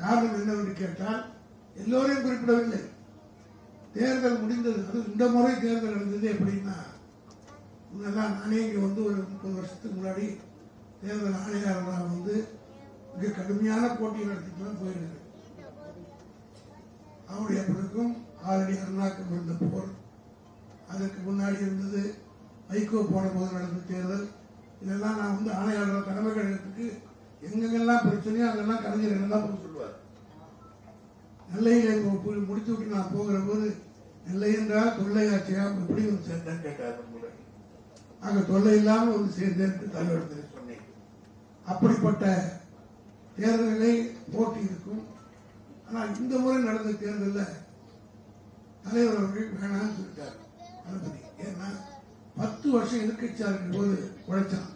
காரணம் என்னவென்று கேட்டால் எல்லோரையும் குறிப்பிடவில்லை. தேர்தல் முடிந்தது. அது இந்த முறை தேர்தல் நடந்தது எப்படின்னா முன்னெல்லாம் நானே இங்கே வந்து ஒரு முப்பது வருஷத்துக்கு முன்னாடி தேர்தல் ஆணையாளராக வந்து மிக கடுமையான போட்டி நடத்திட்டு தான் போயிருக்கிறேன் அவருடைய பிறக்கும் ஆல்ரெடி அருணாக்கம் இருந்த போர் அதற்கு முன்னாடி இருந்தது வைகோ போன போது நடந்த தேர்தல். இதெல்லாம் நான் வந்து ஆணையாளர் தலைமை கழகத்துக்கு எங்கெங்கெல்லாம் பிரச்சனையோ அங்கெல்லாம் கலைஞர் தான் நெல்லையில் இப்போ முடித்து விட்டு நான் போகிற போது நெல்லை என்றால் தொல்லையாட்சியா எப்படி வந்து சேர்ந்தேன் கேட்டார் முறை ஆக தொல்லை இல்லாமல் வந்து சேர்ந்தேன் என்று தலைவரத்தில் சொன்னேன். அப்படிப்பட்ட தேர்தல்களை போட்டி இருக்கும். ஆனால் இந்த முறை நடந்த தேர்தலில் தலைவர் அவர்கள் வேணாம்னு சொல்லிட்டார். தளபதி. ஏன்னா பத்து வருஷம் எதிர்கட்சியா இருக்கும் போது உழைச்சான்.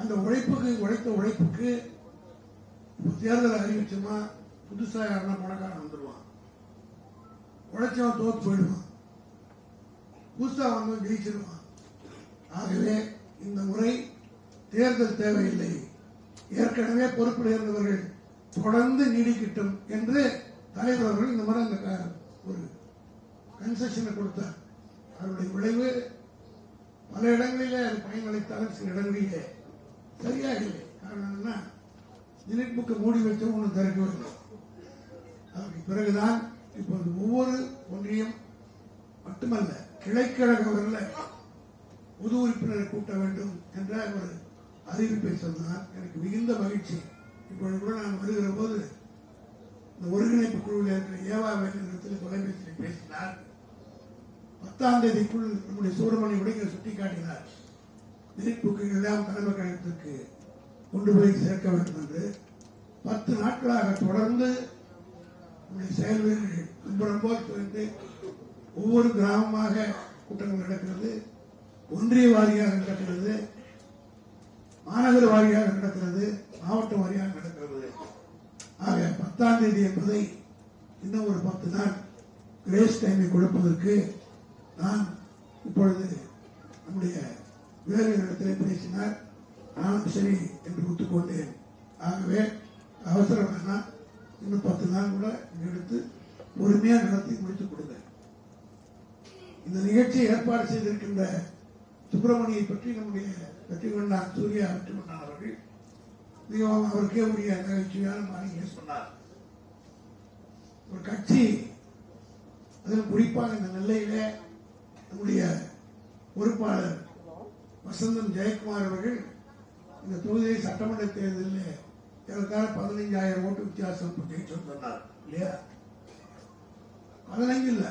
அந்த உழைப்புக்கு உழைத்த உழைப்புக்கு தேர்தல் அறிவிச்சோமா புதுசா யாருன்னா பணக்காரன் வந்துடுவான் உழைச்சவன் தோத்து போயிடுவான். புதுசா வந்து ஜெயிச்சிருவான். ஆகவே இந்த முறை தேர்தல் தேவையில்லை. ஏற்கனவே பொறுப்பில் இருந்தவர்கள் தொடர்ந்து நீடிக்கட்டும் என்று தலைவர் அவர்கள் இந்த முறை அந்த க- ஒரு கன்செஷனை கொடுத்தார். அதனுடைய விளைவு பல இடங்களிலே அது பயனளித்தாலும் சில இடங்களிலே சரியாக இல்லை காரணம் என்ன மினிட் புக்கை மூடி வச்சு ஒன்று திறக்க வேண்டும் அதற்கு பிறகுதான் இப்போது ஒவ்வொரு ஒன்றியம் மட்டுமல்ல கிளைக்கழகவர்கள் புது உறுப்பினரை கூட்ட வேண்டும் என்ற ஒரு அறிவிப்பை சொன்னார். எனக்கு மிகுந்த மகிழ்ச்சி. இப்பொழுது கூட நான் வருகிற போது இந்த ஒருங்கிணைப்பு குழுவில் இருக்கிற ஏவா வேண்டிய தொலைபேசியில் பேசினார். பத்தாம் தேதிக்குள் நம்முடைய சூரமணி உடைக்க சுட்டிக்காட்டினார். நெருப்புக்கு எல்லாம் தலைமை கழகத்திற்கு கொண்டு போய் சேர்க்க வேண்டும் என்று பத்து நாட்களாக தொடர்ந்து நம்முடைய செயல் போல் ஒவ்வொரு கிராமமாக கூட்டங்கள் நடக்கிறது ஒன்றிய வாரியாக நடக்கிறது மாநகர வாரியாக நடக்கிறது மாவட்ட வாரியாக நடக்கிறது. ஆக பத்தாம் தேதி என்பதை இன்னும் ஒரு பத்து நாள் கிரேஸ் டைமை கொடுப்பதற்கு நான் இப்பொழுது நம்முடைய வேறு இடத்திலே பேசினார் நானும் சரி என்று ஒத்துக்கொண்டேன் ஆகவே அவசரம் வேணாம் இன்னும் பத்து நாள் கூட இங்க எடுத்து பொறுமையா நடத்தி முடித்துக் கொடுங்க. இந்த நிகழ்ச்சியை ஏற்பாடு செய்திருக்கின்ற சுப்பிரமணியை பற்றி நம்முடைய வெற்றிகொண்டான் சூர்யா வெற்றிகொண்டான் அவர்கள் மிகவும் அவருக்கே உரிய நகைச்சுவையான மாளிகையை சொன்னார். ஒரு கட்சி அதில் குறிப்பாக இந்த நெல்லையிலே நம்முடைய பொறுப்பாளர் வசந்தம் ஜெயக்குமார் அவர்கள் இந்த தொகுதியை சட்டமன்ற தேர்தலில் ஏறத்தாழ பதினைஞ்சாயிரம் ஓட்டு வித்தியாசம் ஜெயிச்சோம் சொன்னார் இல்லையா? பதினைஞ்சு இல்லை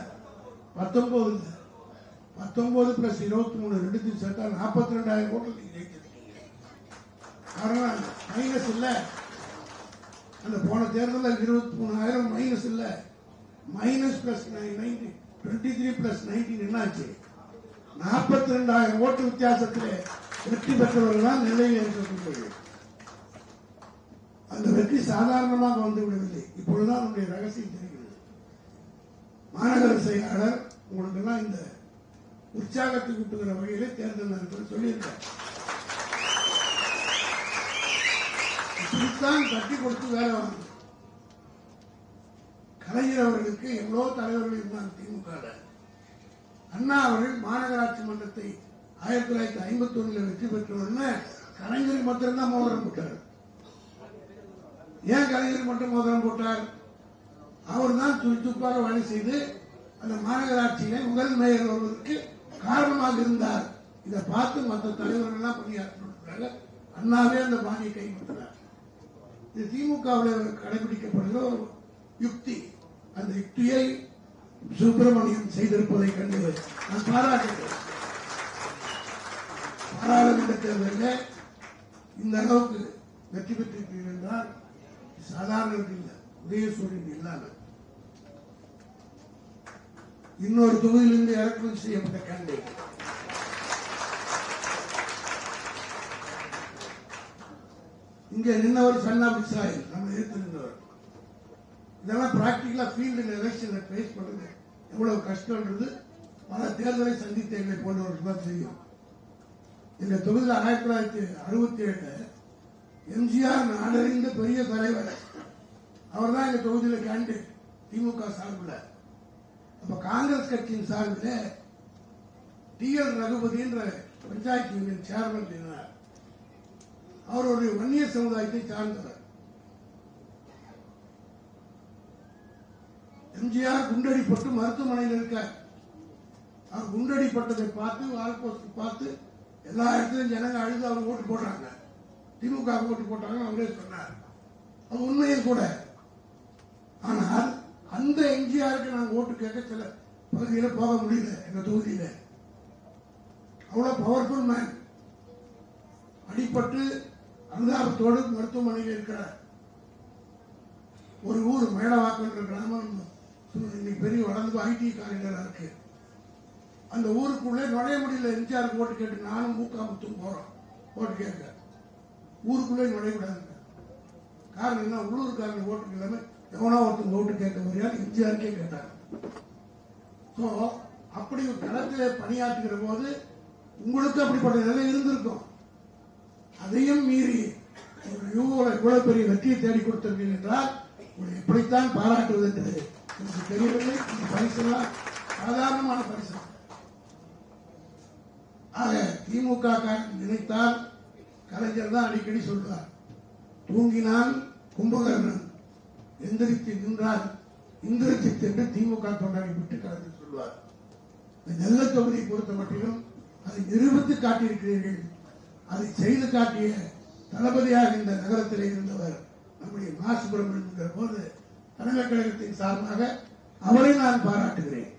பத்தொன்பது இல்லை. பத்தொன்பது பிளஸ் இருபத்தி மூணு ரெண்டுத்தையும் சேர்த்தா நாற்பத்தி ரெண்டாயிரம் ஓட்டு நீங்க ஜெயிச்சிருக்கீங்க. காரணம் மைனஸ் இல்ல. அந்த போன தேர்தலில் இருபத்தி மூணாயிரம் மைனஸ் இல்ல. Minus plus ninety twenty three plus nineteen என்னாச்சு? நாற்பத்தி ரெண்டாயிரம் ஓட்டு வித்தியாசத்திலே வெற்றி பெற்றவர்கள் தான் நிலையில் இருக்கக்கூடியது அந்த வெற்றி சாதாரணமாக வந்துவிடவில்லை. இப்பொழுதுதான் நம்முடைய ரகசியம் தெரிகிறது. மாநகர செயலாளர் உங்களுக்கு எல்லாம் இந்த உற்சாகத்தை கூட்டுகிற வகையிலே தேர்தல் நடப்பது சொல்லியிருக்கார். இப்படித்தான் கட்டி கொடுத்து வேலை வாங்க கலைஞர் அவர்களுக்கு எவ்வளவு தலைவர்கள் இருந்தாங்க திமுக அண்ணா அவர்கள் மாநகராட்சி மன்றத்தை ஆயிரத்தி தொள்ளாயிரத்தி ஐம்பத்தி ஒண்ணுல வெற்றி பெற்றவுடனே கலைஞருக்கு மட்டும்தான் மோதிரம் போட்டார். ஏன் கலைஞருக்கு மட்டும் மோதிரம் போட்டார்? அவர் தான் துப்பாக வேலை செய்து அந்த மாநகராட்சியில முதல் மேயர் வருவதற்கு காரணமாக இருந்தார். இதை பார்த்து மற்ற தலைவர்கள் எல்லாம் பணியாற்றினாங்க அண்ணாவே அந்த பாணியை கைப்பற்றினார். இது திமுகவில் கடைபிடிக்கப்படுகிற ஒரு யுக்தி. அந்த யுக்தியை சுப்பிரமணியம் செய்திருப்பதை கண்டு நான் பாராட்டுகிறேன். பாராளுமன்ற தேர்தலில் இந்த அளவுக்கு வெற்றி பெற்றிருக்கிறீர்கள் என்றால் சாதாரண இல்லை உதயசூரியன் இல்லாமல். இன்னொரு தொகுதியிலிருந்து இறக்குமதி செய்யப்பட்ட கேண்டிடேட் இங்கே நின்னவர் சன்னா இஸ்ராயல் நம்ம எதிர்த்து நின்றவர். இதெல்லாம் பிராக்டிக்கலா ஃபீல்டு எலெக்ஷன்ல ஃபேஸ் பண்றது எவ்வளவு கஷ்டம்ன்றது பல தேர்தலை சந்தித்த எங்களை போன்றவர்கள் தான் தெரியும் இந்த தொகுதியில் ஆயிரத்தி தொள்ளாயிரத்தி அறுபத்தி ஏழு எம்ஜிஆர் நாடறிந்த பெரிய தலைவர். அவர் தான் இந்த தொகுதியில கேண்டிடேட் திமுக சார்பில். அப்ப காங்கிரஸ் கட்சியின் சார்பில் டி எல் ரகுபதி என்ற பஞ்சாயத்து யூனியன் சேர்மன் இருந்தார். அவர் ஒரு வன்னிய சமுதாயத்தை சார்ந்தவர். எம்ஜிஆர் குண்டடிப்பட்டு மருத்துவமனையில் இருக்கார். அவர் குண்டடிப்பட்டதை பார்த்து வால் போஸ்ட் பார்த்து எல்லா இடத்துலையும் ஜனங்க அழுது அவர் ஓட்டு போடுறாங்க. திமுக ஓட்டு போட்டாங்கன்னு அவரே சொன்னார். அது உண்மையும் கூட. ஆனால் அந்த எம்ஜிஆருக்கு நாங்கள் ஓட்டு கேட்க சில பகுதியில் போக முடியல எங்க தொகுதியில. அவ்வளவு பவர்ஃபுல் மேன் அடிபட்டு அனுதாபத்தோடு மருத்துவமனையில் இருக்கிறார் ஒரு ஊர் மேடவாக்கன்ற கிராமம் இன்னைக்கு பெரிய வளர்ந்து ஐடி காரிடரா இருக்கு. அந்த ஊருக்குள்ளே நுழைய முடியல எம்ஜிஆருக்கு ஓட்டு கேட்டு நானும் மூக்காமுத்தும் போறோம். ஓட்டு கேட்க. ஊருக்குள்ளே நுழையக்கூடாதுங்க. காரணம் என்ன? உள்ளூர்காரங்க ஓட்டு எல்லாமே எவனா ஒருத்தங்க ஓட்டு கேட்க முடியாது எம்ஜிஆருக்கே கேட்டாங்க. ஸோ அப்படி ஒரு களத்திலே பணியாற்றுகிற போது உங்களுக்கு அப்படிப்பட்ட நிலை இருந்திருக்கும். அதையும் மீறி ஒரு யூகோல இவ்வளவு பெரிய வெற்றியை தேடி கொடுத்திருக்கீங்க என்றால் உங்களை எப்படித்தான் பாராட்டுவது என்று எனக்கு தெரியவில்லை. இந்த பரிசெல்லாம் சாதாரணமான பரிசு. ஆக திமுக நினைத்தால் கலைஞர் தான் அடிக்கடி சொல்றார். தூங்கினால் கும்பகர்ணன் எந்திரித்து நின்றால் இந்திரஜித் என்று திமுக தொண்டரை விட்டு கலைஞர் சொல்வார். இந்த நெல்ல தொகுதியை பொறுத்த மட்டிலும் அதை நிரூபித்து காட்டியிருக்கிறீர்கள். அதை செய்து காட்டிய தளபதியாக இந்த நகரத்தில் இருந்தவர் நம்முடைய மா. சுப்பிரமணியன் என்கிற போது தலைமை கழகத்தின் சார்பாக அவரை நான் பாராட்டுகிறேன்.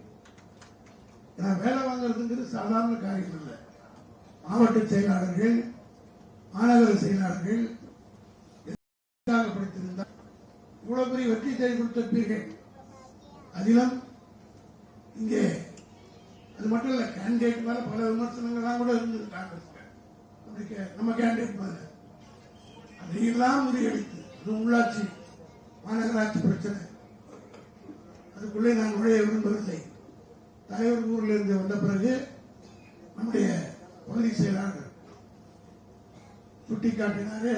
வேலை வாங்குறதுங்கிறது சாதாரண காரியம் இல்லை மாவட்ட செயலாளர்கள் மாநகர செயலாளர்கள் படித்திருந்தால் இவ்வளவு பெரிய வெற்றி தேடி கொடுத்திருப்பீர்கள். அதிலும் இங்கே அது மட்டும் இல்ல கேண்டிடேட் மேல பல விமர்சனங்கள்லாம் கூட இருந்தது காங்கிரஸ் நம்ம கேண்டிடேட் மேல. அதையெல்லாம் முறியடித்து அது உள்ளாட்சி மாநகராட்சி பிரச்சனை. அதுக்குள்ளே நான் நுழைய விரும்பவில்லை. தலைவர் ஊரில் இருந்து வந்த பிறகு நம்முடைய பகுதி செயலாளர் சுட்டிக்காட்டினாரு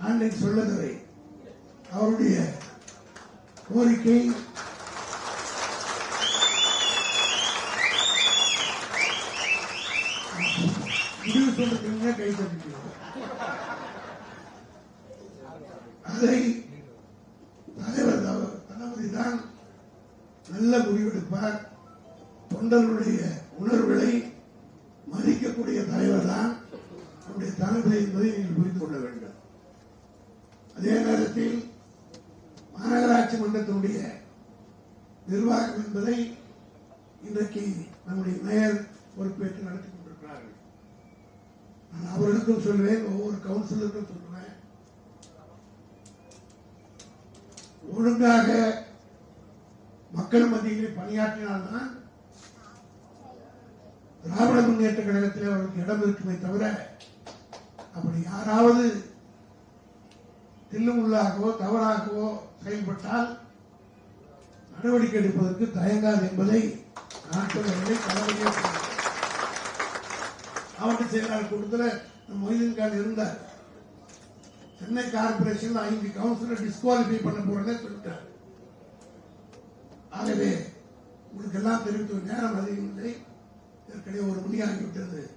ஆண்டை சொல்லதுரை. அவருடைய கோரிக்கை முடிவு சொல்றதுங்க கை தட்டிட்டு அதை தலைவர் தவ- தளபதி தான் நல்ல முடிவெடுப்பார். தொண்டர்களுடைய உணர்வுகளை மதிக்கக்கூடிய தலைவர் தான் நம்முடைய தலைமை என்பதை நீங்கள் புரிந்து கொள்ள வேண்டும். அதே நேரத்தில் மாநகராட்சி மன்றத்தினுடைய நிர்வாகம் என்பதை இன்றைக்கு நம்முடைய மேயர் பொறுப்பேற்று நடத்தி கொண்டிருக்கிறார்கள். நான் அவர்களுக்கும் சொல்வேன் ஒவ்வொரு கவுன்சிலருக்கும் சொல்லுவேன் ஒழுங்காக மக்கள் மத்தியிலே பணியாற்றினால்தான் திராவிட முன்னேற்ற கழகத்தில் அவர்களுக்கு இடம் இருக்குமே தவிர அப்படி யாராவது தில்லுமுள்ளாகவோ தவறாகவோ செயல்பட்டால் நடவடிக்கை எடுப்பதற்கு தயங்காது என்பதை நான் சொல்லவில்லை மாவட்ட செயலாளர் கூட்டத்தில் மொய்தீன் கான் இருந்தார். சென்னை கார்பரேஷன் ஐந்து கவுன்சிலர் டிஸ்குவாலிஃபை பண்ண போறதே சொல்லிட்டார். ஆகவே உங்களுக்கு எல்லாம் தெரிவித்து நேரம் அதிகம் இல்லை. ஏற்கனவே ஒரு வெளியாகிவிட்டது.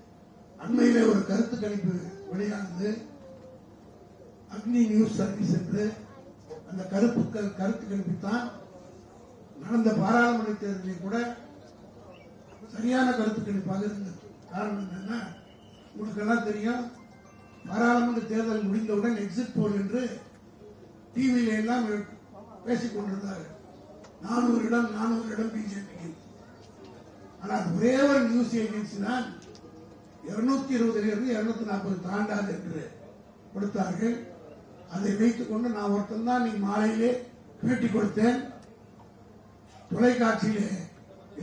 அண்மையிலே ஒரு கருத்து கணிப்பு வெளியானது. அக்னி நியூஸ் சர்வீஸ் என்று அந்த கருப்பு க- கருத்து கணிப்புத்தான் நடந்த பாராளுமன்ற தேர்தலில் கூட சரியான கருத்து கணிப்பாக இருந்தது. காரணம் என்னன்னா உங்களுக்கு எல்லாம் தெரியும் பாராளுமன்ற தேர்தல் முடிந்தவுடன் எக்ஸிட் போல் என்று டிவியில எல்லாம் பேசிக் கொண்டிருந்தார்கள். நானூறு இடம் நானூறு இடம் பிஜேபிக்கு ஆனால் ஒரே ஒரு நியூஸ் ஏஜென்சி தான் இருநூத்தி இருபதுலிருந்து இருநூத்தி நாற்பது தாண்டாது என்று கொடுத்தார்கள். அதை வைத்துக் கொண்டு நான் ஒருத்தன் தான் நீ மாலையிலே பேட்டி கொடுத்தேன். தொலைக்காட்சியிலே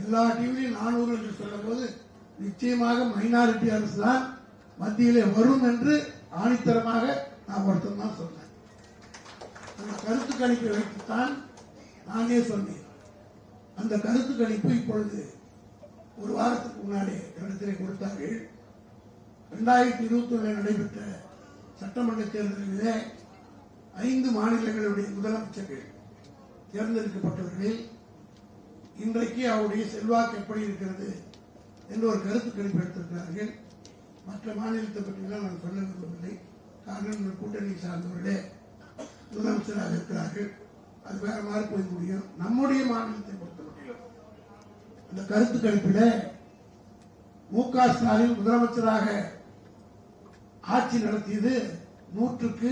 எல்லா டிவிலையும் நானூறு என்று சொல்லும்போது நிச்சயமாக மைனாரிட்டி அரசு தான் மத்தியிலே வரும் என்று ஆணித்தரமாக நான் ஒருத்தன் தான் சொன்னேன். அந்த கருத்து கணிப்பை வைத்துத்தான் நானே சொன்னேன். அந்த கருத்து கணிப்பு இப்பொழுது ஒரு வாரத்துக்கு முன்னாடி என்னிடத்திலே கொடுத்தார்கள். இரண்டாயிரத்தி இருபத்தி ஒன்றில் நடைபெற்ற சட்டமன்ற தேர்தலிலே ஐந்து மாநிலங்களுடைய முதலமைச்சர்கள் தேர்ந்தெடுக்கப்பட்டவர்களில் இன்றைக்கு அவருடைய செல்வாக்கு எப்படி இருக்கிறது என்று ஒரு கருத்து கணிப்பு எடுத்திருக்கிறார்கள். மற்ற மாநிலத்தை பற்றிலாம் நான் சொல்ல விரும்பவில்லை. காரணம் இந்த கூட்டணி சார்ந்தவர்களே முதலமைச்சராக இருக்கிறார்கள். அது வேற மாதிரி போய் முடியும். நம்முடைய மாநிலத்தை இந்த கருத்து கணிப்பில் மு க ஸ்டாலின் முதலமைச்சராக ஆட்சி நடத்தியது நூற்றுக்கு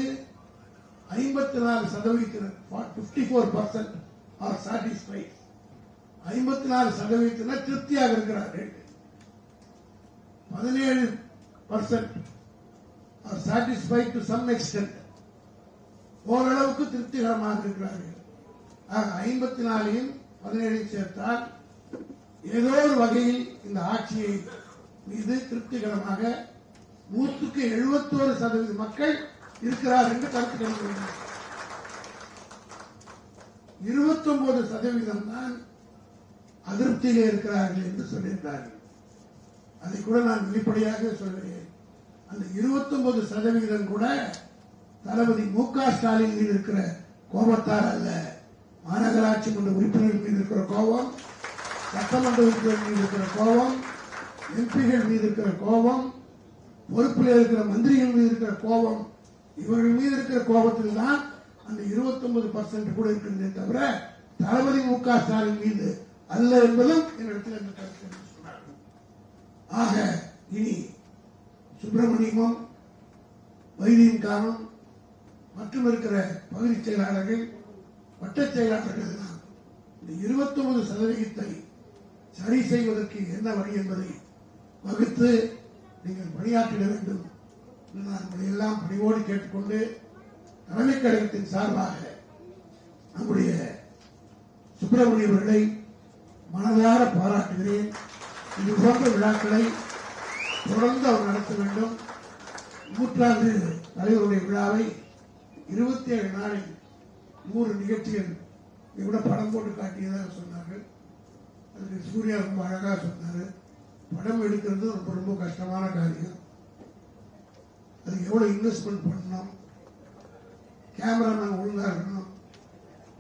ஐம்பத்தி நாலு சதவீதத்தினர் fifty four percent are satisfied ஐம்பத்தி நாலு சதவீதத்தினர் திருப்தியாக இருக்கிறார்கள் பதினேழு percent are satisfied to some extent ஓரளவுக்கு திருப்திகரமாக இருக்கிறார்கள். ஆக ஐம்பத்தி நாலையும் பதினேழையும் சேர்த்தால் ஏதோ ஒரு வகையில் இந்த ஆட்சியை மீது திருப்திகரமாக நூற்றுக்கு எழுபத்தோரு சதவீத மக்கள் இருக்கிறார் என்று கருத்து கணிக்கிறார்கள் இருபத்தொன்பது சதவீதம் தான் அதிருப்தியிலே இருக்கிறார்கள் என்று சொல்லியிருந்தார்கள் அதை கூட நான் வெளிப்படையாக சொல்கிறேன். அந்த இருபத்தொன்பது சதவீதம் கூட தளபதி மு க ஸ்டாலின் மீது இருக்கிற கோபத்தால் அல்ல. மாநகராட்சி மன்ற உறுப்பினர்கள் மீது இருக்கிற கோபம் சட்டமன்ற மீது இருக்கிற கோபம் எம்பிகள் மீது இருக்கிற கோபம் பொறுப்பில் இருக்கிற மந்திரிகள் மீது இருக்கிற கோபம் இவர்கள் மீது இருக்கிற கோபத்தில் தான் அந்த 29% பர்சன்ட் கூட இருக்கின்றே தவிர தளபதி மு க ஸ்டாலின் மீது அல்ல என்பதும் என்னிடத்தில் இந்த கருத்து சொன்னார்கள். ஆக இனி சுப்பிரமணியமும் வைத்தியம் காரணம் மற்றும் இருக்கிற பகுதி செயலாளர்கள் வட்ட செயலாளர்கள் இந்த இருபத்தொன்பது சதவீதத்தை சரி செய்வதற்கு என்ன வழி என்பதை வகுத்து நீங்கள் பணியாற்றிட வேண்டும். நான் உங்களை எல்லாம் பணிவோடு கேட்டுக்கொண்டு தலைமைக் கழகத்தின் சார்பாக நம்முடைய சுப்பிரமணிய அவர்களை மனதார பாராட்டுகிறேன். இது போன்ற விழாக்களை தொடர்ந்து அவர் நடத்த வேண்டும். நூற்றாண்டு தலைவருடைய விழாவை இருபத்தி ஏழு நாளில் நூறு நிகழ்ச்சிகள் இதை படம் போட்டு காட்டியதாக சொன்னார்கள். அதுக்கு சூர்யா ரொம்ப அழகா சொன்னாரு. படம் எடுக்கிறது ரொம்ப ரொம்ப கஷ்டமான காரியம். அதுக்கு எவ்வளவு இன்வெஸ்ட்மெண்ட் பண்ணணும்? கேமராமேன் ஒழுங்கா இருக்கணும்.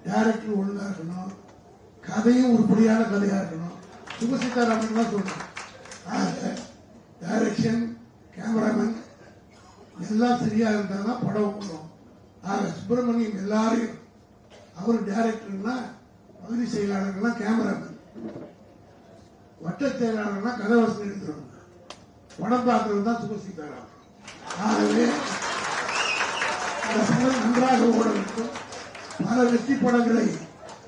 டேரக்டர் ஒழுங்கா இருக்கணும். கதையும் உருப்படியான கதையா இருக்கணும். சுபசித்தாராமன் தான் சொல்றேன் ஆக டைரக்ஷன் கேமராமேன் எல்லாம் சரியா இருந்தா தான் படம் ஓடும். ஆக சுப்பிரமணியம் எல்லாரையும் அவர் டைரக்டர்னா பகுதி செயலாளர்கள்லாம் கேமராமேன் வட்ட செயலாளர்னா கதை வசதி எழுதுறவங்க படம் பார்க்கறது தான் சுபசித்தாராமன் ஆகவே இந்த படம் நன்றாக ஓட வேண்டும். பல வெற்றி படங்களை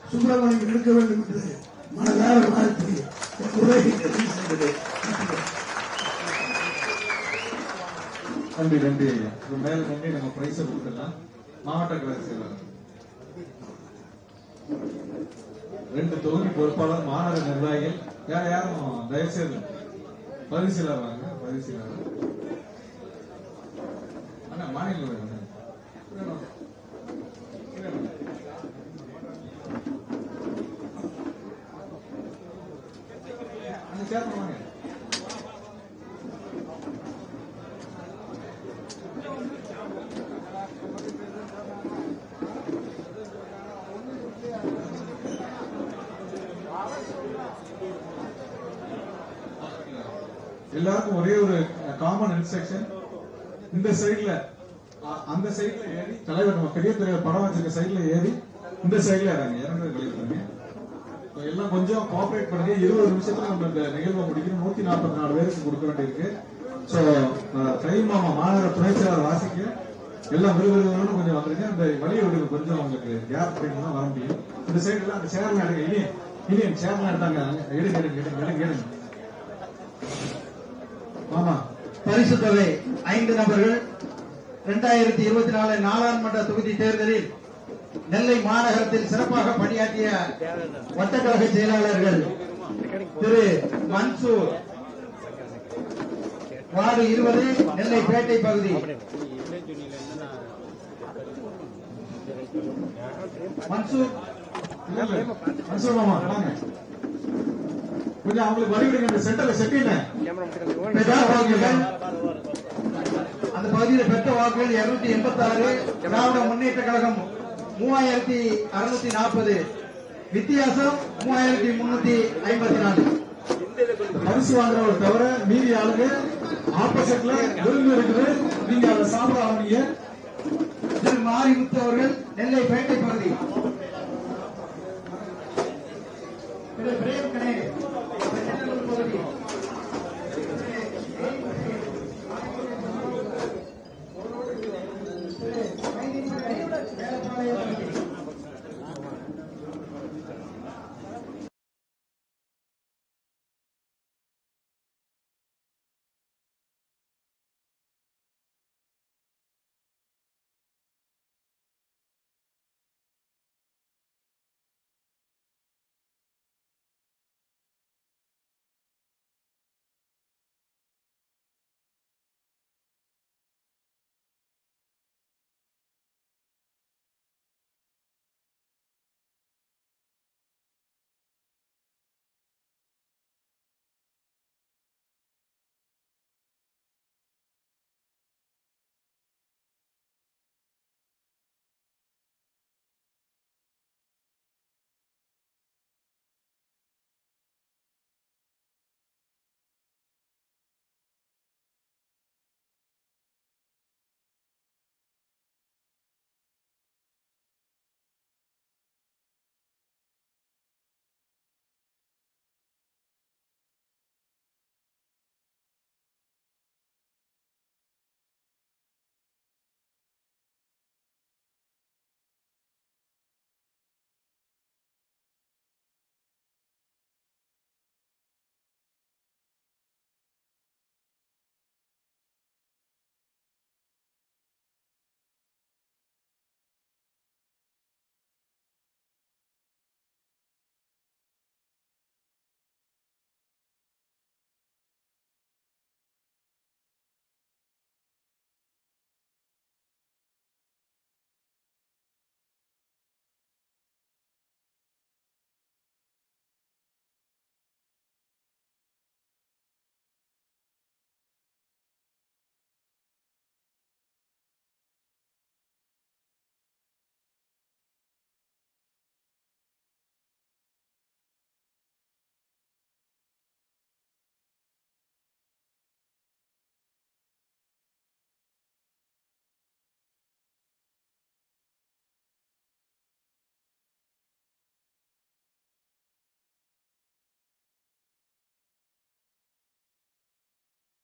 சுப்பிரமணியம் எடுக்க வேண்டும் என்று மனதார வாழ்த்து நன்றி நன்றி ஐயா மேல நன்றி நம்ம பிரைஸ் கொடுத்துடலாம் மாவட்ட கழக செயலாளர். ரெண்டு தொகுதி பொறுப்பாளர் மாநகர நிர்வாகிகள். யார் யாரும் தயவுசெய்து பகுதி செயலாளர் வாங்க பகுதி செயலாளர் அண்ணா மாநில நிர்வாகி வாங்க. வேணும். வேணும். அண்ணா சேர்த்து வாங்க எல்லாருக்கும் ஒரே ஒரு இன்ஸ்ட்ரக்ஷன் இந்த சைடுல அந்த சைடுல ஏறி தலைவர் நம்ம பெரிய தலைவர் படம் வச்சிருக்க சைடுல ஏறி இந்த சைடுல இறங்க இறங்குறது கழிப்பாங்க எல்லாம் கொஞ்சம் கோஆபரேட் பண்ணுங்க. இருபது நிமிஷத்துல நம்ம இந்த நிகழ்வை முடிக்கணும். நூத்தி நாற்பத்தி நாலு பேருக்கு கொடுக்க வேண்டியிருக்கு. சோ டைம் மாமா மாநகர துணை செயலாளர் வாசிக்க எல்லாம் விறுவிறுன்னு கொஞ்சம் வந்துருங்க. அந்த வழியை விடுங்க கொஞ்சம் உங்களுக்கு கேப் தான் வர முடியும். இந்த சைடுல அந்த சேர்ல எடுங்க இனி இனி சேர்ல எடுத்தாங்க. எடுங்க எடுங்க எடுங்க எடுங்க எடுங்க. ஆமா பரிசு தொகை ஐந்து நபர்கள் இரண்டாயிரத்தி இருபத்தி நாலு நாடாளுமன்ற தொகுதி தேர்தலில் நெல்லை மாநகரத்தில் சிறப்பாக பணியாற்றிய வட்டக்கழக செயலாளர்கள் திரு மன்சூர். வார்டு இருபது நெல்லை பேட்டை பகுதி. மன்சூர். மன்சூர் மாமா கொஞ்சம் அவங்களுக்கு வழி விடுங்க இந்த சென்டர்ல பகுதிகள் அந்த பகுதியில் பெற்ற வாக்குகள் இருநூத்தி எண்பத்தி ஆறு திராவிட முன்னேற்ற கழகம் மூவாயிரத்தி அறுநூத்தி நாற்பது வித்தியாசம் மூவாயிரத்தி முன்னூத்தி ஐம்பத்தி நாலு பரிசு வாங்குறவர் தவிர மீதி ஆளுங்க ஆப்போசிட்ல விருந்து இருக்குது நீங்க அதை சாப்பிட ஆரம்பிங்க திரு மாரிமுத்து அவர்கள் நெல்லை பேட்டை பகுதி பிரேம் கணேஷ்